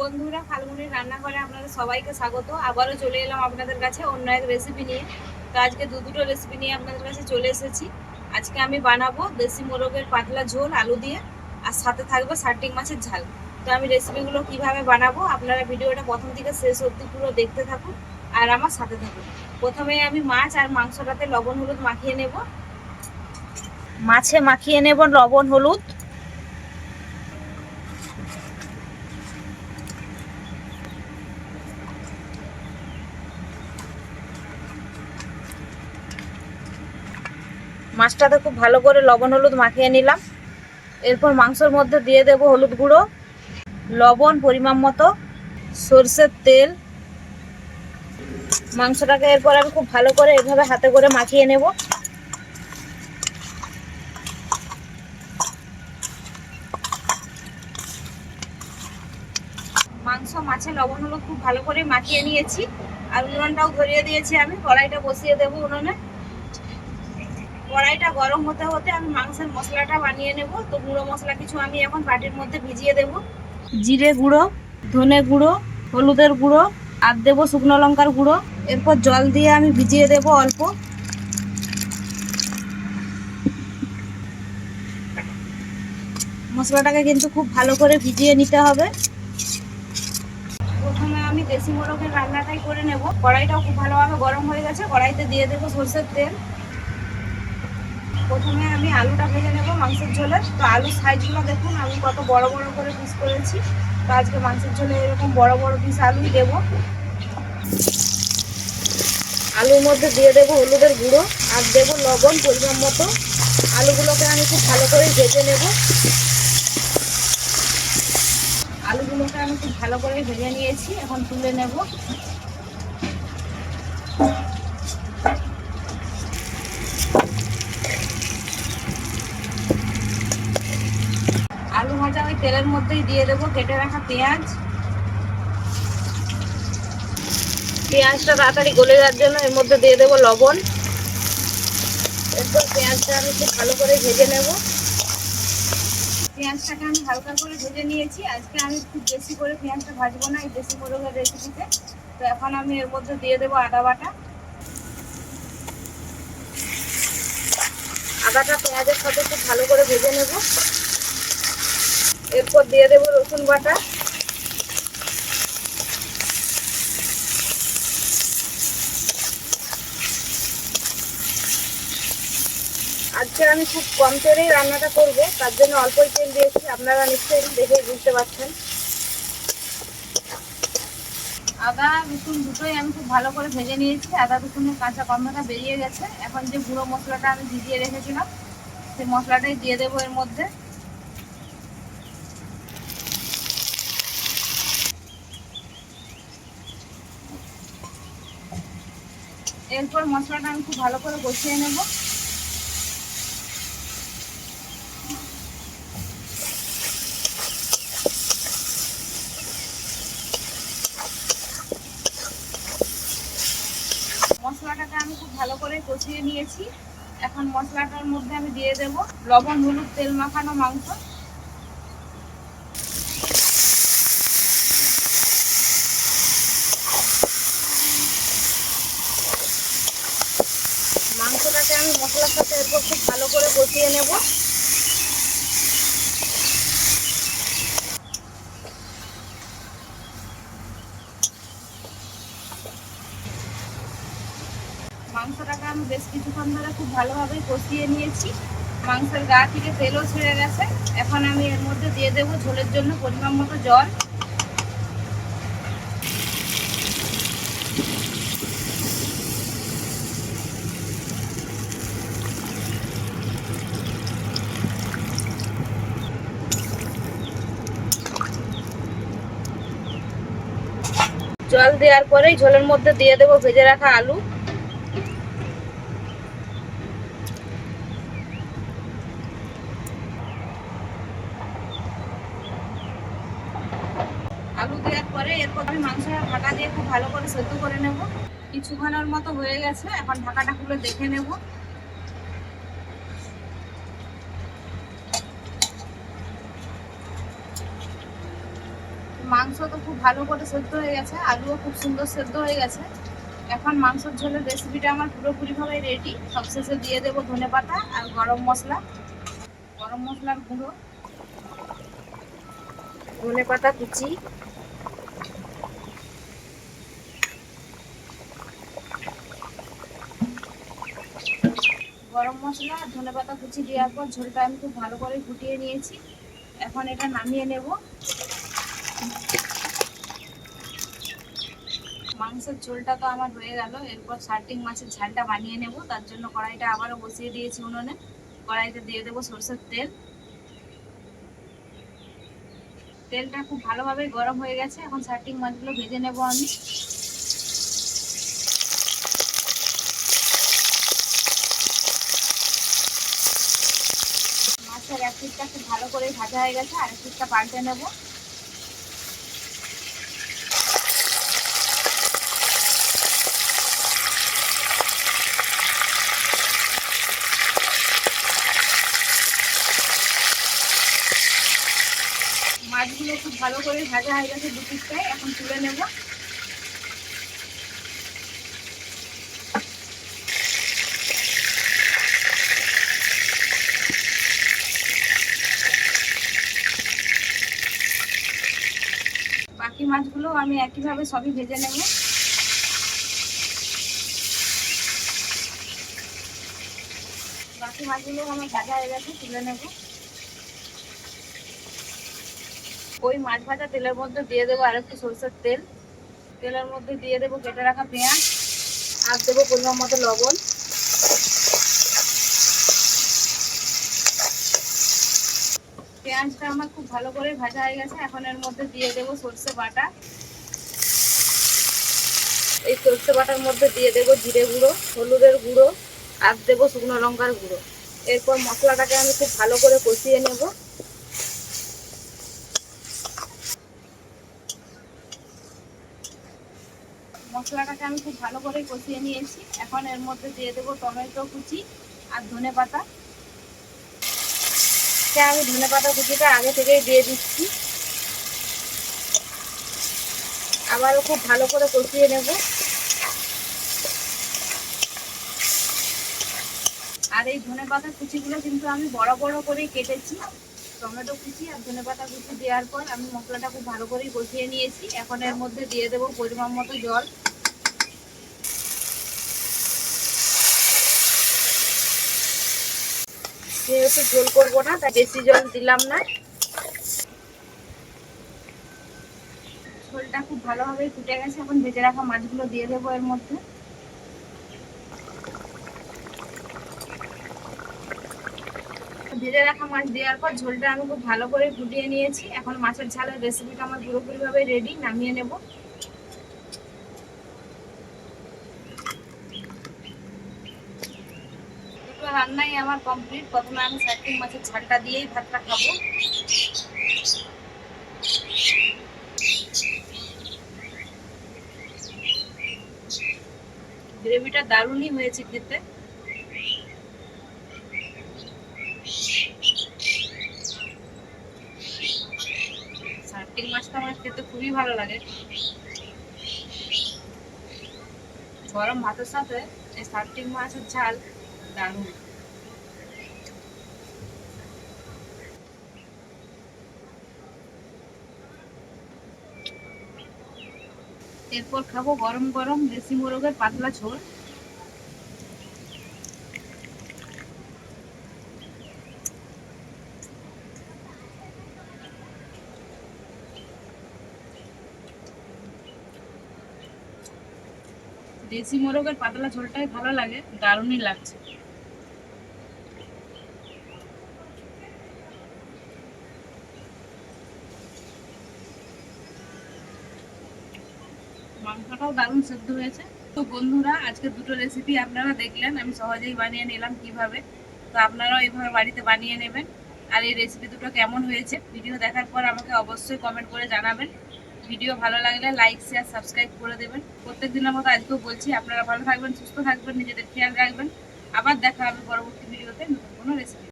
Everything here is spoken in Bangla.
বন্ধুরা, ফাল্গুনির রান্নাঘরে আপনাদের সবাইকে স্বাগত। আবারও চলে এলাম আপনাদের কাছে অন্য এক রেসিপি নিয়ে। তো আজকে দু দুটো রেসিপি নিয়ে আপনাদের কাছে চলে এসেছি। আজকে আমি বানাবো দেশি মোরগের পাতলা ঝোল আলু দিয়ে, আর সাথে থাকবে সার্টিং মাছের ঝাল। তো আমি রেসিপিগুলো কীভাবে বানাবো আপনারা ভিডিওটা প্রথম থেকে শেষ অবধি পুরো দেখতে থাকুন, আর আমার সাথে থাকুন। প্রথমে আমি মাছ আর মাংসটাতে লবণ হলুদ মাখিয়ে নেব। মাছে মাখিয়ে নেব লবণ হলুদ। মাছটাতে খুব ভালো করে লবণ, হলুদ মাখিয়ে নিলাম। এরপর মাংসর মধ্যে দিয়ে দেব হলুদ গুঁড়ো, লবণ, পরিমাণ মতো, সর্ষের তেল। মাংসটাকে এরপর আমি খুব ভালো করে এভাবে হাতে করে মাখিয়ে নেব। মাংস মাছে লবণ, হলুদ খুব ভালো করে মাখিয়ে নিয়েছি। আর উনুনটাও ধরিয়ে দিয়েছি আমি। কড়াইটা বসিয়ে দেবো উনুনে। কড়াইটা গরম হতে হতে আমি মাংসের মশলাটা বানিয়ে নেব। তো গুঁড়ো মশলা কিছু আমি এখন বাটির মধ্যে ভিজিয়ে দেব। জিরে গুঁড়ো, ধনে গুঁড়ো, হলুদের গুঁড়ো, আর দেবো শুকনো লঙ্কার গুঁড়ো। এরপর জল দিয়ে আমি ভিজিয়ে দেব অল্প। মশলাটাকে কিন্তু খুব ভালো করে ভিজিয়ে নিতে হবে। প্রথমে আমি দেশি মোরগের রান্নাটাই করে নেব। কড়াইটাও খুব ভালোভাবে গরম হয়ে গেছে। কড়াইতে দিয়ে দেবো সরষের তেল। প্রথমে আমি আলুটা ভেজে নেব মাংসের ঝোলে। তো আলুর সাইজগুলো দেখুন, আমি কত বড় বড় করে পিস করেছি। তো আজকে মাংসের ঝোলে এরকম বড় বড় পিস আলুই দেবো। আলুর মধ্যে দিয়ে দেবো হলুদের গুঁড়ো আর দেবো লবণ পরিমাণ মতো। আলুগুলোকে আমি খুব ভালো করে ভেজে নেব। আলুগুলোকে আমি খুব ভালো করে ভেজে নিয়েছি, এখন তুলে নেব। ভাজা ওই তেলের মধ্যেই দিয়ে দেবো, কেটে রাখা পেঁয়াজ। পেঁয়াজটা তাড়াতাড়ি গলে যাওয়ার জন্য এর মধ্যে দিয়ে দেবো লবণ। এরপর পেঁয়াজটা আমি খুব ভালো করে ভেজে নেব। পেঁয়াজটাকে আমি হালকা করে ভেজে নিয়েছি। আজকে আমি খুব বেশি করে পেঁয়াজটা ভাজবো না, এই দেশি মোরগের রেসিপিতে তো এখন আমি এর মধ্যে দিয়ে দেবো আদা বাটা। আদাটা পেঁয়াজের সাথে খুব ভালো করে ভেজে নেব। এরপর দিয়ে দেবো রসুন বাটা। আজকে আমি খুব কম তেলেই রান্নাটা করব, তার জন্য অল্পই তেল দিয়েছি, আপনারা নিশ্চয়ই দেখে বুঝতে পারছেন। আদা, রসুন দুটোই আমি খুব ভালো করে ভেজে নিয়েছি, আদা, রসুনের কাঁচা গন্ধটা বেরিয়ে গেছে। এখন যে গুঁড়ো মশলাটা আমি ভিজিয়ে রেখেছিলাম, সেই মশলাটাই দিয়ে দেবো এর মধ্যে। এরপর মশলাটা আমি খুব ভালো করে কষিয়ে নেব। মশলাটাকে আমি খুব ভালো করে কষিয়ে নিয়েছি। এখন মশলাটার মধ্যে আমি দিয়ে দেব লবণ, হলুদ, তেল মাখানো মাংস মাংসটাকে আমি মশলার সাথে এরপর খুব ভালো করে কষিয়ে নেব। মাংসটাকে আমি বেশ কিছুক্ষণ ধরে খুব ভালোভাবে কষিয়ে নিয়েছি। মাংসের গা থেকে তেলও ছেড়ে গেছে। এখন আমি এর মধ্যে দিয়ে দেবো ঝোলের জন্য পরিমাণ মতো জল। জল দেওয়ার পরেই ঝোলের মধ্যে দিয়ে দেবো ভেজে রাখা আলু। আলু দেওয়ার পরে এরপর আমি মাংসটা ঢাকা দিয়ে খুব ভালো করে সেদ্ধ করে নেব। কিছুক্ষণের মতো হয়ে গেছে, এখন ঢাকাটা খুলে দেখে নেব। মাংস তো খুব ভালো করে সেদ্ধ হয়ে গেছে, আলুও খুব সুন্দর সেদ্ধ হয়ে গেছে। এখন মাংসের ঝোলের রেসিপিটা আমার পুরোপুরিভাবে রেডি সবশেষে দিয়ে দেবো ধনে পাতা আর গরম মশলা। গরম মশলার গুঁড়ো, ধনে পাতা, কুচি। গরম মশলা আর ধনে পাতা, কুচি দেওয়ার পর ঝোলটা আমি খুব ভালো করে ফুটিয়ে নিয়েছি। এখন এটা নামিয়ে নেব। মাংসের ঝোলটা তো আমার হয়ে গেল। এরপর সার্টিং মাছের ঝালটা বানিয়ে নেব। তার জন্য কড়াইটা আবারও বসিয়ে দিয়েছি উনুনে। কড়াইতে দিয়ে দেবো সরষের তেল। তেলটা খুব ভালোভাবে গরম হয়ে গেছে। এখন সার্টিং মাছগুলো ভেজে নেব আমি। মাছের এক পিসটা খুব ভালো করে ভাজা হয়ে গেছে। আর এক পিসটা পাল্টে নেব। মাছগুলো খুব ভালো করে ভাজা হয়ে গেছে দু পিসটাই, এখন তুলে নেব। বাকি মাছগুলো আমি একইভাবে সবই ভেজে নেব। বাকি মাছগুলো আমার ভাজা হয়ে গেছে, তুলে নেব। ওই মাছ ভাজা তেলের মধ্যে দিয়ে দেবো আর একটু সরষের তেল। তেলের মধ্যে দিয়ে দেবো কেটে রাখা পেঁয়াজ। আর দেবো পরিমাণ মতো লবণ। পেঁয়াজটা আমার খুব ভালো করে ভাজা হয়ে গেছে। এখন এর মধ্যে দিয়ে দেবো সর্ষে বাটা। এই সর্ষে বাটার মধ্যে দিয়ে দেবো জিরে গুঁড়ো, হলুদের গুঁড়ো, আর দেবো শুকনো লঙ্কার গুঁড়ো। এরপর মশলাটাকে আমি খুব ভালো করে কষিয়ে নেব। মশলাটাকে আমি খুব ভালো করে কষিয়ে নিয়েছি। এখন এর মধ্যে দিয়ে দেবো টমেটো কুচি আর ধনে পাতা। আমি ধনে পাতা কুচিটা আগে থেকেই দিয়ে দিচ্ছি। আবারও খুব ভালো করে কষিয়ে নেব। আর এই ধনে পাতা কুচিগুলো কিন্তু আমি বড় বড় করেই কেটেছি। টমেটো কুচি আর ধনে পাতা কুচি দেওয়ার পর আমি মশলাটা খুব ভালো করেই কষিয়ে নিয়েছি। এখন এর মধ্যে দিয়ে দেবো পরিমাণ মতো জল। যেহেতু ঝোল করব না, তাই বেশি জল দিলাম না। ঝোলটা খুব ভালোভাবে ফুটে গেছে। এখন ভেজে রাখা মাছগুলো দিয়ে দেবো এর মধ্যে। ভেজে রাখা মাছ দেওয়ার পর ঝোলটা আমি খুব ভালো করে ফুটিয়ে নিয়েছি। এখন মাছের ঝালের রেসিপিটা আমার পুরোপুরিভাবে রেডি নামিয়ে নেব। রান্নাই আমার কমপ্লিট প্রথমে আমি সাইটিং মাছের ঝালটা দিয়েই ভাতটা খাব। গ্রেভিটা দারুণই হয়েছে খেতে। সার্টিং মাছটা আমার খেতে খুবই ভালো লাগে। গরম ভাতের সাথে এই সার্টিং মাছের ঝাল দারুণ। এরপর খাব গরম গরম দেশি মোরগের পাতলা ঝোল। দেশি মোরগের পাতলা ঝোলটাই ভালো লাগে, দারুণই লাগছে। মাংসটাও দারুণ সেদ্ধ হয়েছে। তো বন্ধুরা আজকে দুটো রেসিপি আপনারা দেখলেন, আমি সহজেই বানিয়ে নিলাম কীভাবে। তো আপনারাও এইভাবে বাড়িতে বানিয়ে নেবেন। আর এই রেসিপি দুটো কেমন হয়েছে ভিডিও দেখার পর আমাকে অবশ্যই কমেন্ট করে জানাবেন। ভিডিও ভালো লাগলে লাইক শেয়ার সাবস্ক্রাইব করে দেবেন। প্রত্যেক দিনের মতো আজকেও বলছি, আপনারা ভালো থাকবেন, সুস্থ থাকবেন, নিজেদের খেয়াল রাখবেন। আবার দেখা হবে পরবর্তী ভিডিওতে নতুন কোনো রেসিপি